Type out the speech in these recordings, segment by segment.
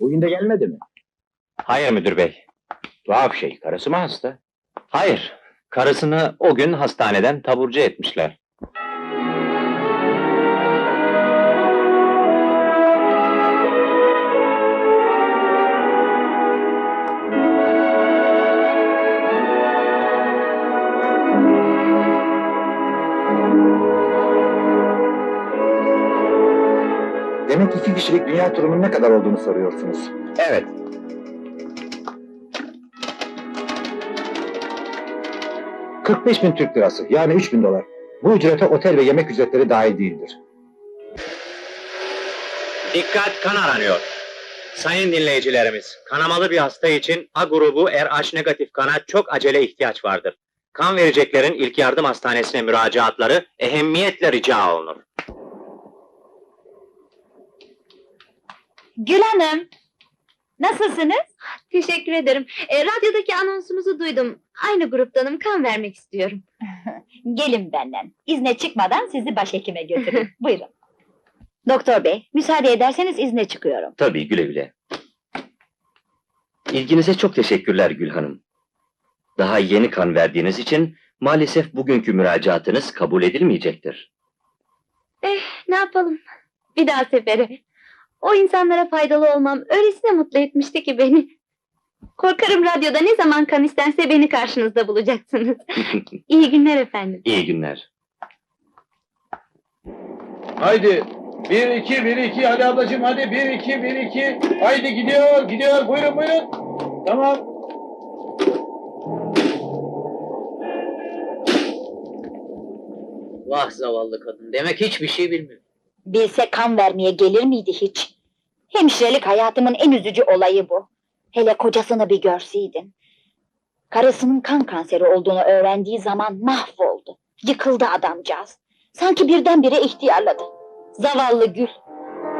Bugün de gelmedi mi? Hayır müdür bey. Tuhaf şey, karısı mı hasta? Hayır. Karısını o gün hastaneden taburcu etmişler. Demek iki kişilik dünya turunun ne kadar olduğunu soruyorsunuz. Evet. ...45 bin Türk lirası, yani 3 bin dolar. Bu ücrete otel ve yemek ücretleri dahil değildir. Dikkat kan aranıyor. Sayın dinleyicilerimiz, kanamalı bir hasta için A grubu RH negatif kana çok acele ihtiyaç vardır. Kan vereceklerin ilk yardım hastanesine müracaatları ehemmiyetle rica olunur. Gül Hanım, nasılsınız? Teşekkür ederim. E, radyodaki anonsunuzu duydum. Aynı gruptanım, kan vermek istiyorum. Gelin benden. İzne çıkmadan sizi başhekime götürün. Buyurun. Doktor bey, müsaade ederseniz izne çıkıyorum. Tabii güle güle. İlginize çok teşekkürler Gül Hanım. Daha yeni kan verdiğiniz için maalesef bugünkü müracaatınız kabul edilmeyecektir. Ne yapalım? Bir daha sefere. O insanlara faydalı olmam öylesine mutlu etmişti ki beni. Korkarım radyoda ne zaman kan istense beni karşınızda bulacaksınız. İyi günler efendim. İyi günler. Haydi. Bir iki bir iki hadi ablacığım hadi bir iki bir iki. Haydi gidiyor gidiyor buyurun buyurun. Tamam. Vah zavallı kadın, demek hiçbir şey bilmiyor. Bilse kan vermeye gelir miydi hiç? Hemşirelik hayatımın en üzücü olayı bu. Hele kocasını bir görseydin. Karısının kan kanseri olduğunu öğrendiği zaman mahvoldu. Yıkıldı adamcağız. Sanki birdenbire ihtiyarladı. Zavallı Gül.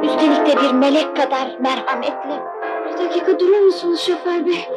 Üstelik de bir melek kadar merhametli. Bir dakika durur musunuz şoför bey?